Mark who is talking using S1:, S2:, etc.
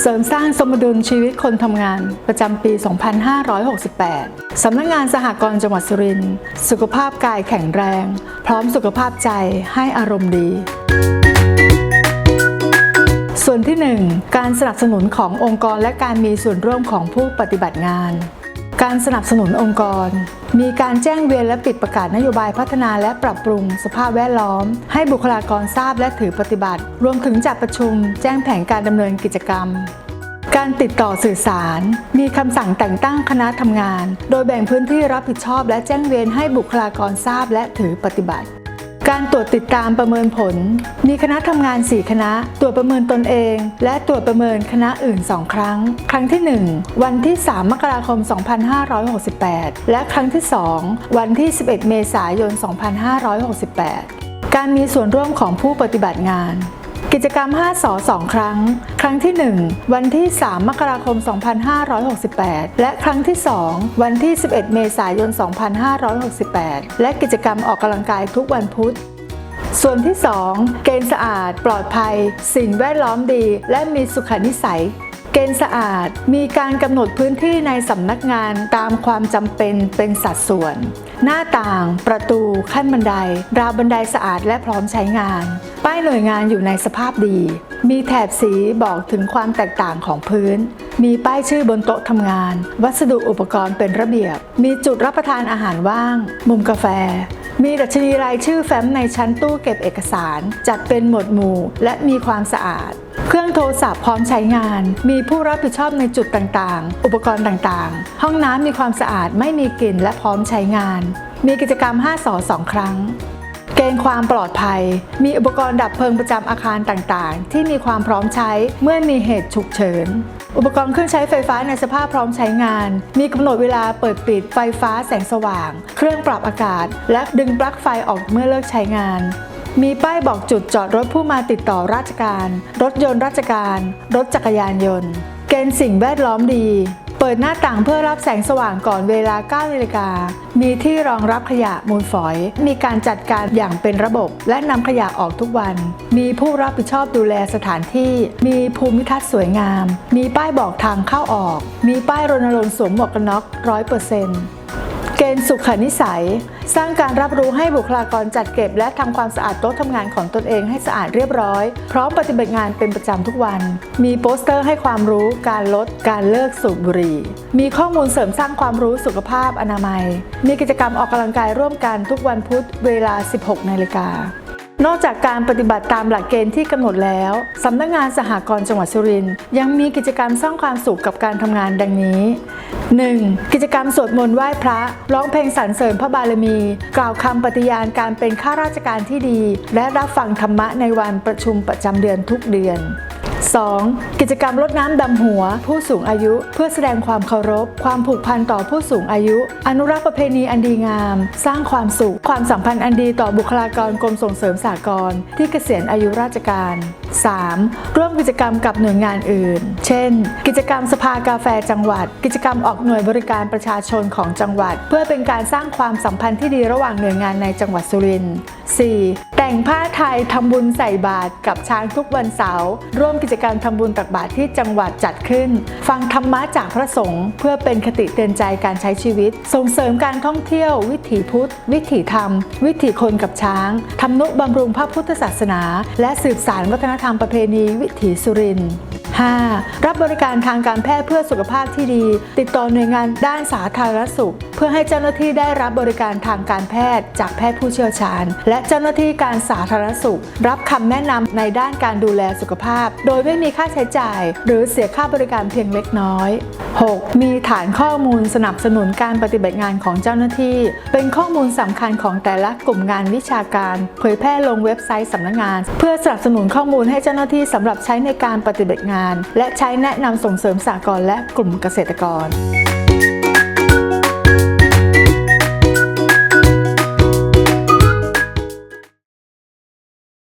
S1: เสริมสร้างสมดุลชีวิตคนทำงานประจำปี 2568 สำนักงานสหกรณ์จังหวัดสุรินทร์สุขภาพกายแข็งแรง พร้อมสุขภาพใจให้อารมณ์ดี ส่วนที่ 1 การสนับสนุนขององค์กรและการมีส่วนร่วมของผู้ปฏิบัติงาน การสนับสนุนองค์กร มีการแจ้งเวียนและปิดประกาศนโยบายพัฒนาและปรับปรุงสภาพแวดล้อม ให้บุคลากรทราบและถือปฏิบัติ รวมถึงจัดประชุม แจ้งแผนการดำเนินกิจกรรม การติดต่อสื่อสาร มีคำสั่งแต่งตั้งคณะทำงาน โดยแบ่งพื้นที่รับผิดชอบและแจ้งเวียนให้บุคลากรทราบและถือปฏิบัติ การตรวจติดตามประเมินผล มีคณะทำงาน 4 คณะ ตรวจประเมินตนเอง และตรวจประเมินคณะอื่น 2 ครั้ง ครั้งที่ 1 วันที่ 3 มกราคม 2568 และครั้งที่ 2 วันที่ 11 เมษายน 2568 การมีส่วนร่วมของผู้ปฏิบัติงาน กิจกรรม 5สอ2ครั้ง ครั้งที่ 1 วันที่ 3 มกราคม 2568 และครั้งที่ 2 วันที่ 11 เมษายน 2568 และกิจกรรมออกกำลังกายทุกวันพุธส่วนที่ 2 เกณฑ์สะอาด ปลอดภัย สิ่งแวดล้อมดี และมีสุขนิสัย เกณฑ์สะอาดมีการกำหนดพื้นที่ในสำนักงานตามความจำเป็นเป็นสัดส่วน หน้าต่าง ประตู ขั้นบันได ราวบันไดสะอาดและพร้อมใช้งาน ป้ายหน่วยงานอยู่ในสภาพดี มีแถบสีบอกถึงความแตกต่างของพื้น มีป้ายชื่อบนโต๊ะทำงาน วัสดุอุปกรณ์เป็นระเบียบ มีจุดรับประทานอาหารว่าง มุมกาแฟมีดัชนีรายชื่อแฟ้มในชั้นตู้เก็บเอกสาร จัดเป็นหมวดหมู่ และมีความสะอาด เครื่องโทรศัพท์พร้อมใช้งาน มีผู้รับผิดชอบในจุดต่างๆ อุปกรณ์ต่างๆ ห้องน้ำมีความสะอาดไม่มีกลิ่นและพร้อมใช้งาน มีกิจกรรม 5สอ2ครั้ง เกณฑ์ความปลอดภัย มีอุปกรณ์ดับเพลิงประจำอาคารต่างๆ ที่มีความพร้อมใช้เมื่อมีเหตุฉุกเฉิน อุปกรณ์เครื่องใช้ไฟฟ้าในสภาพพร้อมใช้งาน มีกำหนดเวลาเปิดปิดไฟฟ้าแสงสว่าง เครื่องปรับอากาศ และดึงปลั๊กไฟออกเมื่อเลิกใช้งาน มีป้ายบอกจุดจอดรถผู้มาติดต่อราชการ รถยนต์ราชการ รถจักรยานยนต์ เกณฑ์สิ่งแวดล้อมดี เปิดหน้าต่างเพื่อรับแสงสว่างก่อนเวลา 9นาฬิกา มีที่รองรับขยะมูลฝอย มีการจัดการอย่างเป็นระบบ และนำขยะออกทุกวัน มีผู้รับผิดชอบดูแลสถานที่ มีภูมิทัศน์สวยงาม มีป้ายบอกทางเข้าออก มีป้ายรณรงค์สวมหมวกกันน็อกร้อยเปอร์เซ็นต์ ณฑ์สุขนิสัย สร้างการรับรู้ให้บุคลากรจัดเก็บ และทำความสะอาดโต๊ะทำงานของตนเองให้สะอาดเรียบร้อย พร้อมปฏิบัติงานเป็นประจำทุกวัน มีโปสเตอร์ให้ความรู้การลดการเลิกสูบบุหรี่ มีข้อมูลเสริมสร้างความรู้สุขภาพอนามัย มีกิจกรรมออกกำลังกายร่วมกันทุกวันพุธเวลา 16 นาฬิกา นอกจากการปฏิบัติตามหลักเกณฑ์ที่กำหนดแล้วสำนักงานสหกรณ์จังหวัดสุรินทร์ยังมีกิจกรรมสร้างความสุขกับการทำงานดังนี้ 1. กิจกรรมสวดมนต์ไหว้พระ ร้องเพลงสรรเสริญพระบารมี กล่าวคำปฏิญาณการเป็นข้าราชการที่ดี และรับฟังธรรมะในวันประชุมประจำเดือนทุกเดือน 2. กิจกรรมรดน้ำดำหัว ผู้สูงอายุ เพื่อแสดงความเคารพ ความผูกพันต่อผู้สูงอายุ อนุรักษ์ประเพณีอันดีงาม สร้างความสุข ความสัมพันธ์อันดีต่อบุคลากรกรมส่งเสริมสากลที่เกษียณอายุราชการ 3. ร่วมกิจกรรมกับหน่วยงานอื่น เช่น กิจกรรมสภากาแฟจังหวัด กิจกรรมออกหน่วยบริการประชาชนของจังหวัด เพื่อเป็นการสร้างความสัมพันธ์ที่ดีระหว่างหน่วยงานในจังหวัดสุรินทร์ 4. แต่งผ้าไทยทำบุญใส่บาตรกับช้างทุกวันเสาร์ร่วมกิจกรรมทำบุญตักบาตรที่จังหวัดจัดขึ้น ฟังธรรมะจากพระสงฆ์เพื่อเป็นคติเตือนใจการใช้ชีวิต ส่งเสริมการท่องเที่ยว วิถีพุทธ วิถีธรรม วิถีคนกับช้างทำนุบำรุงพระพุทธศาสนา และสืบสานวัฒนธรรมประเพณีวิถีสุรินทร์ 5. รับบริการทางการแพทย์เพื่อสุขภาพที่ดี ติดต่อหน่วยงานด้านสาธารณสุข เพื่อให้เจ้าหน้าที่ได้รับบริการทางการแพทย์ จากแพทย์ผู้เชี่ยวชาญ และเจ้าหน้าที่การสาธารณสุข รับคำแนะนำในด้านการดูแลสุขภาพ โดยไม่มีค่าใช้จ่าย หรือเสียค่าบริการเพียงเล็กน้อย 6. มีฐานข้อมูลสนับสนุนการปฏิบัติงานของเจ้าหน้าที่ เป็นข้อมูลสำคัญของแต่ละกลุ่มงานวิชาการ เผยแพร่ลงเว็บไซต์สำนักงาน เพื่อสนับสนุนข้อมูลให้เจ้าหน้าที่สำหรับใช้ในการปฏิบัติงานและใช้แนะนำส่งเสริมสากลและกลุ่มเกษตรกร